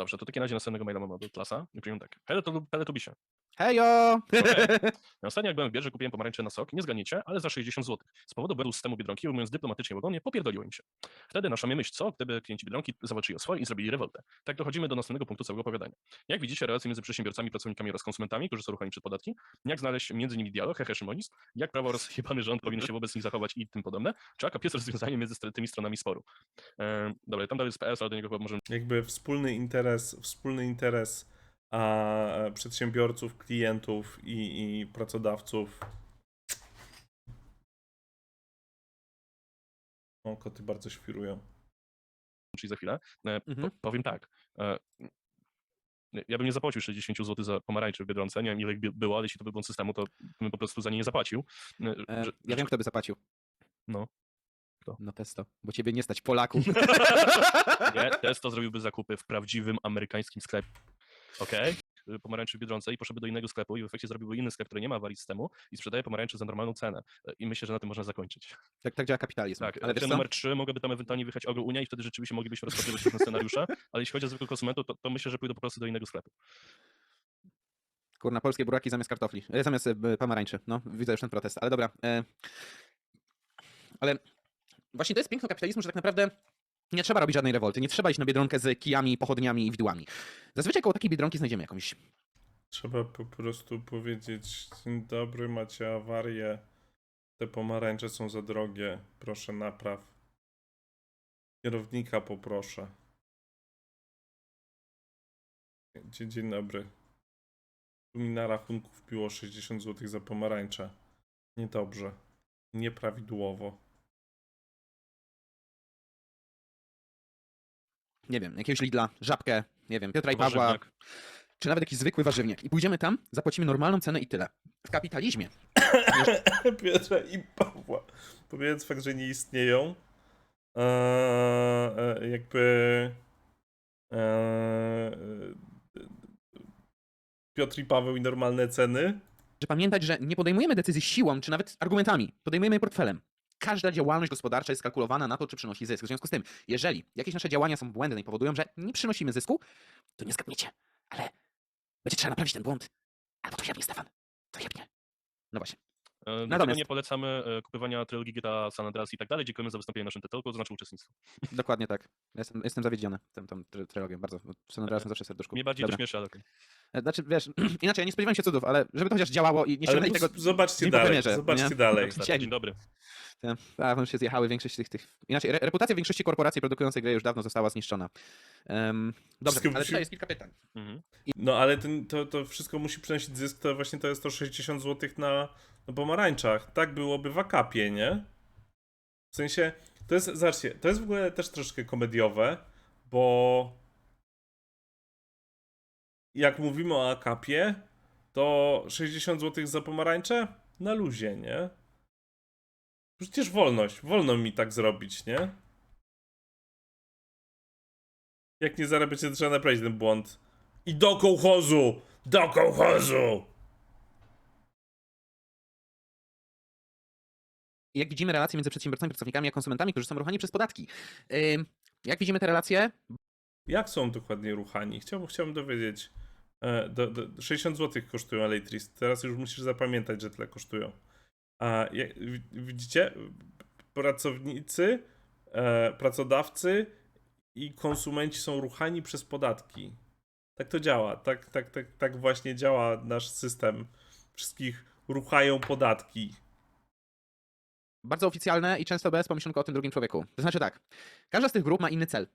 Dobrze, to takie razie następnego maila mamy od klasa. I przyjmę tak. Teletubisie. Hejo! Okej. Ostatnio jak byłem w bierze, kupiłem pomarańcze na sok, nie zgadniecie, ale za 60 zł. Z powodu błędu systemu Biedronki, mówiąc dyplomatycznie łagodnie, popierdoliło im się. Wtedy nasza myśl co, gdyby klienci Biedronki zawalczyli o swoje i zrobili rewoltę. Tak dochodzimy do następnego punktu całego opowiadania. Jak widzicie, relacje między przedsiębiorcami, pracownikami oraz konsumentami, którzy są ruchani przed podatki, jak znaleźć między nimi dialog, hehe szymonizm, jak prawo oraz jebany rząd powinien się wobec nich zachować i tym podobne, czy akap jest rozwiązanie między tymi stronami sporu. Ehm, dobra, tam dalej jest PS, ale do niego chyba możemy Jakby wspólny interes, wspólny interes a, e, przedsiębiorców, klientów i, i pracodawców. O, koty bardzo świrują. czyli za chwilę. E, po, Mhm. powiem tak. E, ja bym nie zapłacił 60 zł za pomarańcze w Biedronce, nie wiem ile było, ale jeśli to by błąd systemu, to bym po prostu za nie nie zapłacił. E, E, że- ja wiem, kto by zapłacił. No. Kto? No testo, bo ciebie nie stać Polaków. Nie, Testo zrobiłby zakupy w prawdziwym amerykańskim sklepie. Okej? Y, Pomarańczy w Biedronce i poszedłby do innego sklepu i w efekcie zrobiłby inny sklep, który nie ma awarii systemu i sprzedaje pomarańcze za normalną cenę. E, I myślę, że na tym można zakończyć. tak, tak działa kapitalizm. Tak, Ale numer 3 mogłaby tam ewentualnie wyjechać Ogro Unia i wtedy rzeczywiście moglibyśmy rozpatrywać różne scenariusze, ale jeśli chodzi o zwykłych konsumentów, to, to myślę, że pójdą po prostu do innego sklepu. Kurna, polskie buraki zamiast kartofli. E, zamiast e, pomarańczy. No, widzę już ten protest. Ale dobra. E, ale właśnie to jest piękno kapitalizmu, że tak naprawdę nie trzeba robić żadnej rewolty. Nie trzeba iść na biedronkę z kijami, pochodniami i widłami. Zazwyczaj koło takiej biedronki znajdziemy jakąś Trzeba po prostu powiedzieć: Dzień dobry, macie awarię. Te pomarańcze są za drogie. Proszę napraw. Kierownika poproszę. Dzień, dzień dobry. Tu mi na rachunku wbiło 60 zł za pomarańcze. Niedobrze. Nieprawidłowo. Nie wiem, jakiegoś Lidla, Żabkę, nie wiem, Piotra i Pawła, Warzywniak. czy nawet jakiś zwykły warzywniak. I pójdziemy tam, zapłacimy normalną cenę i tyle. W kapitalizmie Piotra i Pawła. Pomijając fakt, że nie istnieją, e, e, jakby e, e, Piotr i Paweł i normalne ceny. że pamiętać, że nie podejmujemy decyzji siłą, czy nawet argumentami. Podejmujemy je portfelem. Każda działalność gospodarcza jest kalkulowana na to, czy przynosi zysk. W związku z tym, jeżeli jakieś nasze działania są błędne i powodują, że nie przynosimy zysku, to nie skapniecie. Ale będzie trzeba naprawić ten błąd. Albo to jebnie, Stefan. To jebnie. No właśnie. Dlatego Natomiast- nie polecamy e, kupywania trylogii GTA San Andreas i tak dalej. Dziękujemy za wystąpienie w naszym tytułku, to znaczy uczestnictwo. Dokładnie tak. Jestem, jestem zawiedziony tą, tą trylogią bardzo. San Andreas zawsze w serduszku. Mnie bardziej Dobra. to śmieszy, ale okej. E, Znaczy, wiesz, inaczej, ja nie spodziewałem się cudów, ale żeby to chociaż działało i nie po- tego... zobaczcie dalej. premierze, Zobaczcie nie? dalej. Dzień dobry. Te, wam się zjechały większość tych, tych... Inaczej, re, reputacja większości korporacji produkujących gry już dawno została zniszczona. Um, dobrze, Wszystko ale musi- tutaj jest kilka pytań. Mhm. No ale ten, to, to wszystko musi przynosić zysk, to właśnie to jest to 60 zł na, na pomarańczach. Tak byłoby w akapie, nie? W sensie, to jest, zobaczcie, to jest w ogóle też troszkę komediowe, bo jak mówimy o akapie, to 60 zł za pomarańcze na luzie, nie? Przecież wolność, wolno mi tak zrobić, nie? Jak nie zarabiać, to trzeba naprawić ten błąd. I do kołchozu! Do kołchozu! Jak widzimy relacje między przedsiębiorcami, pracownikami a konsumentami, którzy są ruchani przez podatki. Ym, jak widzimy te relacje, Jak są dokładnie ruchani? Chciałbym, chciałbym dowiedzieć. E, do, do, 60 zł kosztują Elytris. Teraz już musisz zapamiętać, że tyle kosztują. A jak, wi- widzicie? Pracownicy, e, pracodawcy i konsumenci są ruchani przez podatki. Tak to działa. Tak, tak, tak, tak właśnie działa nasz system. Wszystkich ruchają podatki. bardzo oficjalne i często bez pomyślunku o tym drugim człowieku. To znaczy tak, każda z tych grup ma inny cel.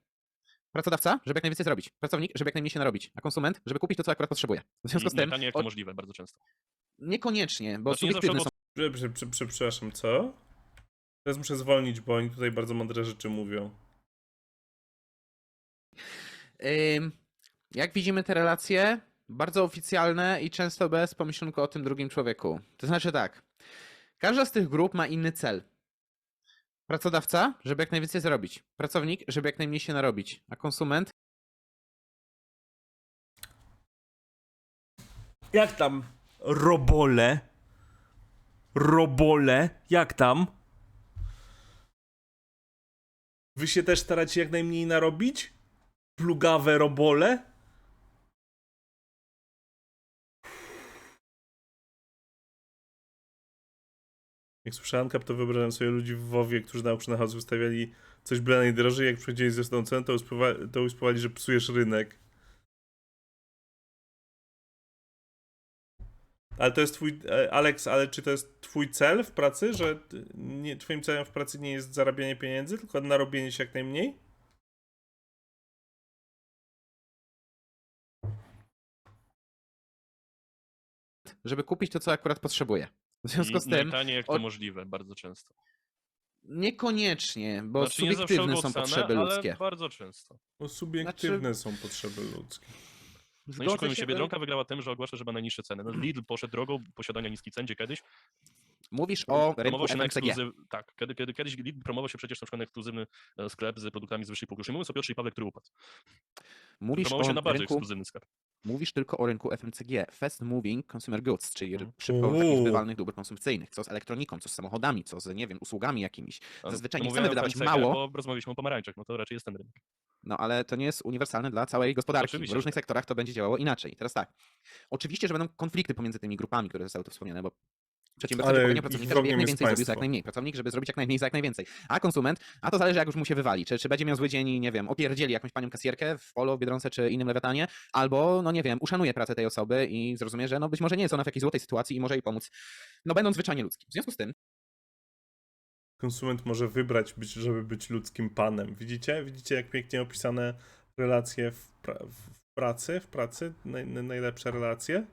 Pracodawca, żeby jak najwięcej zrobić. Pracownik, żeby jak najmniej się narobić. A konsument, żeby kupić to, co akurat potrzebuje. W związku z tym, pytanie, jak o- to możliwe, bardzo często. niekoniecznie, bo Znaczy, nie subiektywne są Prze, prze, prze, prze, przepraszam, co? Teraz muszę zwolnić, bo oni tutaj bardzo mądre rzeczy mówią. Jak widzimy te relacje, bardzo oficjalne i często bez pomyślunku o tym drugim człowieku. To znaczy tak, każda z tych grup ma inny cel. Pracodawca, żeby jak najwięcej zarobić. Pracownik, żeby jak najmniej się narobić. A konsument, Jak tam? Robole? robole, jak tam? Wy się też staracie jak najmniej narobić? Plugawe robole? Jak słyszałem kap, to wyobrażam sobie ludzi w WoWie, którzy na oczy na coś byle drożej, jak przychodzili ze tą cenę, to uspływali, to uspływali, że psujesz rynek. Ale to jest twój, e, Alex, ale czy to jest twój cel w pracy, że nie, twoim celem w pracy nie jest zarabianie pieniędzy, tylko narobienie się jak najmniej? żeby kupić to, co akurat potrzebuję. W związku z tym, najtaniej jak to o- możliwe, bardzo często. niekoniecznie, bo Znaczy, nie subiektywne są ogłocane, potrzeby ale ludzkie. bardzo często. Bo subiektywne są potrzeby ludzkie. No i Zgodzę szukajmy się, się, Biedronka wygrała tym, że ogłasza, że ma najniższe ceny. No, Lidl poszedł drogą posiadania niskich cen, gdzie kiedyś Mówisz o rynku promował się na ekskluzyw... Tak, kiedy, kiedy kiedyś Lidl promował się przecież na przykład na ekskluzywny e, sklep z produktami z wyższej półki. Nie mówiąc o Piotrze i Pawle, który upadł. Mówisz Promował się o na bardziej rynku, ekskluzywny sklep. Mówisz tylko o rynku FMCG, Fast Moving Consumer Goods, czyli Mhm. szybko Uuu. zbywalnych dóbr konsumpcyjnych, co z elektroniką, co z samochodami, co z, nie wiem, usługami jakimiś. A, Zazwyczaj no nie chcemy wydawać mało, Bo rozmawialiśmy o pomarańczach, no to raczej jest ten rynek. no ale to nie jest uniwersalne dla całej gospodarki. W Oczywiście, różnych że tak. sektorach to będzie działało inaczej. Teraz tak, oczywiście, że będą konflikty pomiędzy tymi grupami, które zostały tu wspomniane, bo Przedsiębiorca Ale ich pracownika, żeby jak najwięcej zrobił za jak najmniej. Pracownik, żeby zrobić jak najmniej za jak najwięcej. A konsument, a to zależy jak już mu się wywali. Czy, czy będzie miał zły dzień i nie wiem, opierdzieli jakąś panią kasjerkę w polo, w Biedronce czy innym lewiatanie, albo no nie wiem, uszanuje pracę tej osoby i zrozumie, że no być może nie jest ona w jakiejś złotej sytuacji i może jej pomóc, no będąc zwyczajnie ludzkim. W związku z tym, Konsument może wybrać, być, żeby być ludzkim panem. Widzicie? Widzicie, jak pięknie opisane relacje w, pra- w pracy? W pracy? Naj- najlepsze relacje?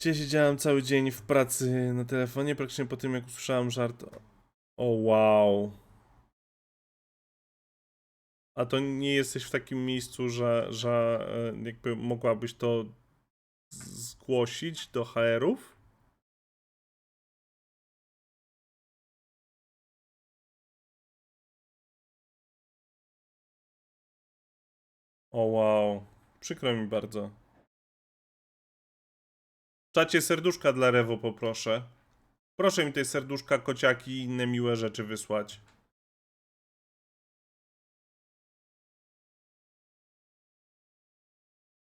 Dzisiaj siedziałem cały dzień w pracy na telefonie, praktycznie po tym, jak usłyszałem żart. O, wow. A to nie jesteś w takim miejscu, że, że e, jakby mogłabyś to zgłosić do HR-ów? O wow, przykro mi bardzo. Czacie serduszka dla Rewo poproszę. Proszę mi te serduszka, kociaki i inne miłe rzeczy wysłać.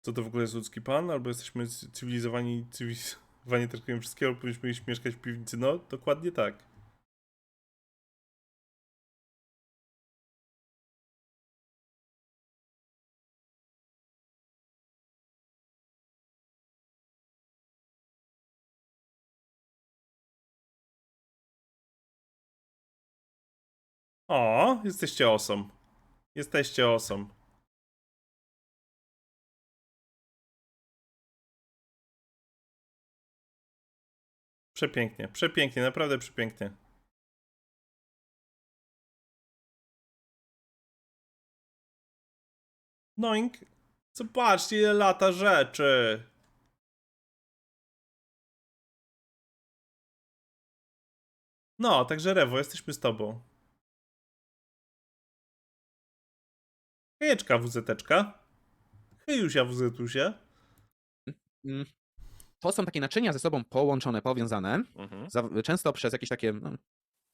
Co to w ogóle jest ludzki pan? Albo jesteśmy cywilizowani, cywilizowani traktujemy wszystkiego, albo powinniśmy iść mieszkać w piwnicy? No, dokładnie tak. O, jesteście osom. Jesteście osom. Przepięknie, przepięknie, naprawdę przepięknie. Noink. Zobaczcie, ile lata rzeczy. No, także Rewo, jesteśmy z tobą. Hejeczka WZTeczka. Hejusia WZtusia. mm, to są takie naczynia ze sobą połączone, powiązane, Mhm. za, często przez jakieś takie,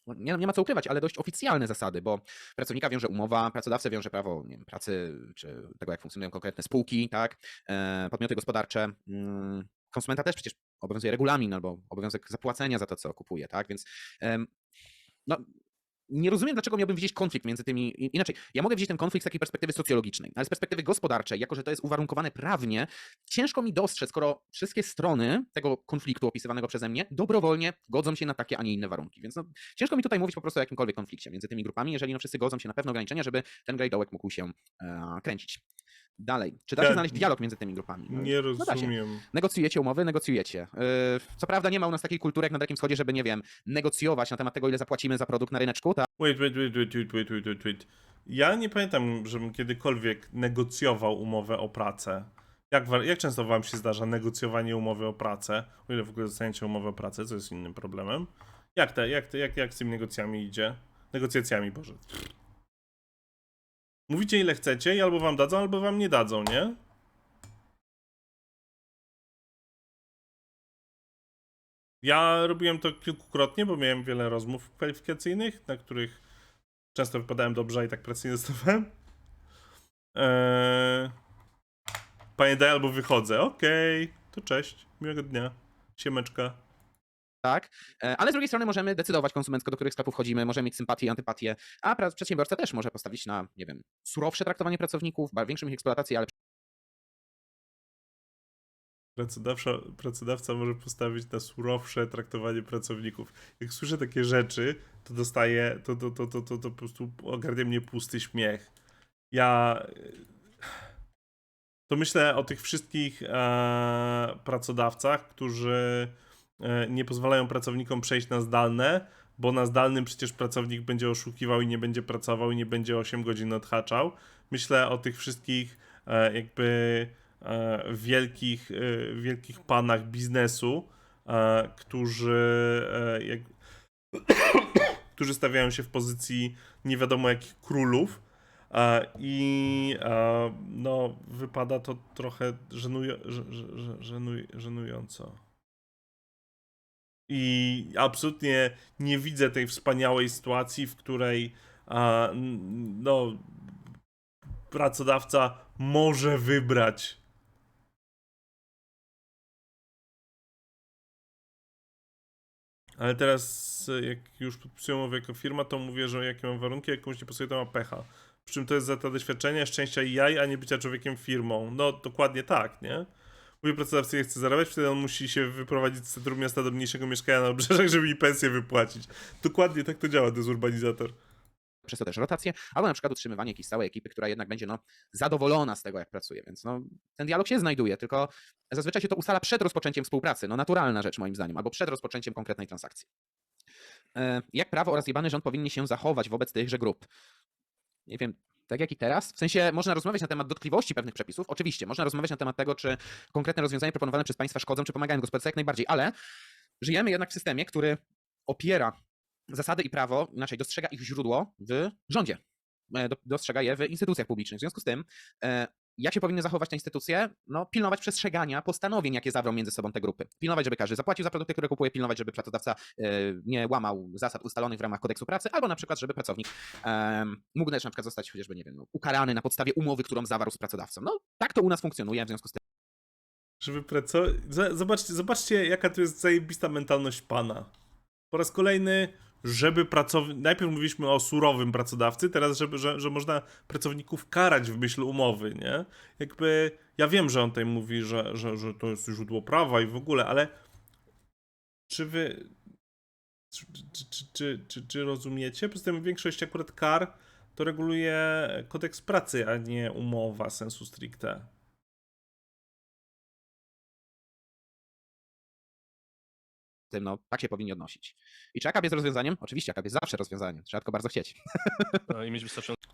no, nie, nie ma co ukrywać, ale dość oficjalne zasady, bo pracownika wiąże umowa, pracodawcę wiąże prawo wiem, pracy, czy tego, jak funkcjonują konkretne spółki, tak, e, podmioty gospodarcze. Mm, konsumenta też przecież obowiązuje regulamin albo obowiązek zapłacenia za to, co kupuje, tak, więc em, no, nie rozumiem, dlaczego miałbym widzieć konflikt między tymi. Inaczej, ja mogę widzieć ten konflikt z takiej perspektywy socjologicznej, ale z perspektywy gospodarczej, jako że to jest uwarunkowane prawnie, ciężko mi dostrzec, skoro wszystkie strony tego konfliktu opisywanego przeze mnie dobrowolnie godzą się na takie, a nie inne warunki. Więc no, ciężko mi tutaj mówić po prostu o jakimkolwiek konflikcie między tymi grupami, jeżeli no wszyscy godzą się na pewne ograniczenia, żeby ten grey dołek mógł się e, kręcić. Dalej. Czy da się Ja- znaleźć dialog między tymi grupami? Nie No da się. rozumiem. Negocjujecie umowy, negocjujecie. Yy, Co prawda nie ma u nas takiej kultury jak na Dalekim Wschodzie, żeby, nie wiem, negocjować na temat tego, ile zapłacimy za produkt na ryneczku, tak? Wait, wait, wait, wait, wait, wait, wait, wait, wait. Ja nie pamiętam, żebym kiedykolwiek negocjował umowę o pracę. Jak, wa- jak często wam się zdarza negocjowanie umowy o pracę? O ile w ogóle dostaniecie umowę o pracę, co jest innym problemem. Jak, te, jak, te, jak, jak z tymi negocjami idzie? Negocjacjami, Boże. Mówicie ile chcecie i albo wam dadzą, albo wam nie dadzą, nie? Ja robiłem to kilkukrotnie, bo miałem wiele rozmów kwalifikacyjnych, na których często wypadałem dobrze, i tak pracy nie. Eee... Panie daj albo wychodzę. Okej, to cześć. Miłego dnia. Siemeczka. Tak? E, Ale z drugiej strony możemy decydować konsumencko, do których sklepów wchodzimy, możemy mieć sympatię i antypatię, a przedsiębiorca też może postawić na, nie wiem, surowsze traktowanie pracowników, większą ich eksploatację, ale Pracodawca, pracodawca może postawić na surowsze traktowanie pracowników. Jak słyszę takie rzeczy, to dostaję, to, to, to, to, to, to po prostu ogarnia mnie pusty śmiech. Ja to myślę o tych wszystkich e, pracodawcach, którzy nie pozwalają pracownikom przejść na zdalne, bo na zdalnym przecież pracownik będzie oszukiwał i nie będzie pracował i nie będzie 8 godzin odhaczał. Myślę o tych wszystkich e, jakby e, wielkich, e, wielkich panach biznesu, e, którzy e, jak, którzy stawiają się w pozycji nie wiadomo jakich królów e, i e, no wypada to trochę żenujo, że- że- że- żenuj, żenująco. I absolutnie nie widzę tej wspaniałej sytuacji, w której a, no, pracodawca może wybrać. Ale teraz, jak już podpisuję umowę jako firma, to mówię, że jakie mam warunki, jak komuś nie pasuje, to ma pecha. Przy czym to jest za to doświadczenie, szczęścia i jaj, a nie bycia człowiekiem firmą. No, dokładnie tak, nie? Mówi pracodawca, nie chce zarabiać, wtedy on musi się wyprowadzić z centrum miasta do mniejszego mieszkania na obrzeżach, żeby mi pensję wypłacić. Dokładnie tak to działa, dezurbanizator. przez to też rotację, albo na przykład utrzymywanie jakiejś stałej ekipy, która jednak będzie no, zadowolona z tego, jak pracuje. Więc no, ten dialog się znajduje, tylko zazwyczaj się to ustala przed rozpoczęciem współpracy. No naturalna rzecz moim zdaniem, albo przed rozpoczęciem konkretnej transakcji. E, Jak prawo oraz jebany rząd powinni się zachować wobec tychże grup? Nie wiem, tak jak i teraz. W sensie można rozmawiać na temat dotkliwości pewnych przepisów. Oczywiście, można rozmawiać na temat tego, czy konkretne rozwiązania proponowane przez państwa szkodzą, czy pomagają gospodarce jak najbardziej, ale żyjemy jednak w systemie, który opiera zasady i prawo, inaczej dostrzega ich źródło w rządzie. E, do- Dostrzega je w instytucjach publicznych. W związku z tym, e, jak się powinny zachować te instytucje? No, pilnować przestrzegania postanowień, jakie zawrą między sobą te grupy. Pilnować, żeby każdy zapłacił za produkty, które kupuje, pilnować, żeby pracodawca e, nie łamał zasad ustalonych w ramach kodeksu pracy, albo na przykład, żeby pracownik mógł też na przykład zostać chociażby, nie wiem, no, ukarany na podstawie umowy, którą zawarł z pracodawcą. No, tak to u nas funkcjonuje, w związku z tym Żeby pracować. Zobaczcie, zobaczcie, jaka to jest zajebista mentalność pana. Po raz kolejny, żeby pracownik. Najpierw mówiliśmy o surowym pracodawcy, teraz, żeby, że, że można pracowników karać w myśl umowy, nie? Jakby. Ja wiem, że on tutaj mówi, że, że, że to jest źródło prawa i w ogóle, ale. Czy wy. Czy, czy, czy, czy, czy, rozumiecie? Poza tym większość akurat kar to reguluje kodeks pracy, a nie umowa sensu stricte. Tym, no, tak się powinni odnosić. I czy AKAP jest rozwiązaniem? Oczywiście AKAP jest zawsze rozwiązaniem, trzeba tylko bardzo chcieć. e, i mieć wystarczająco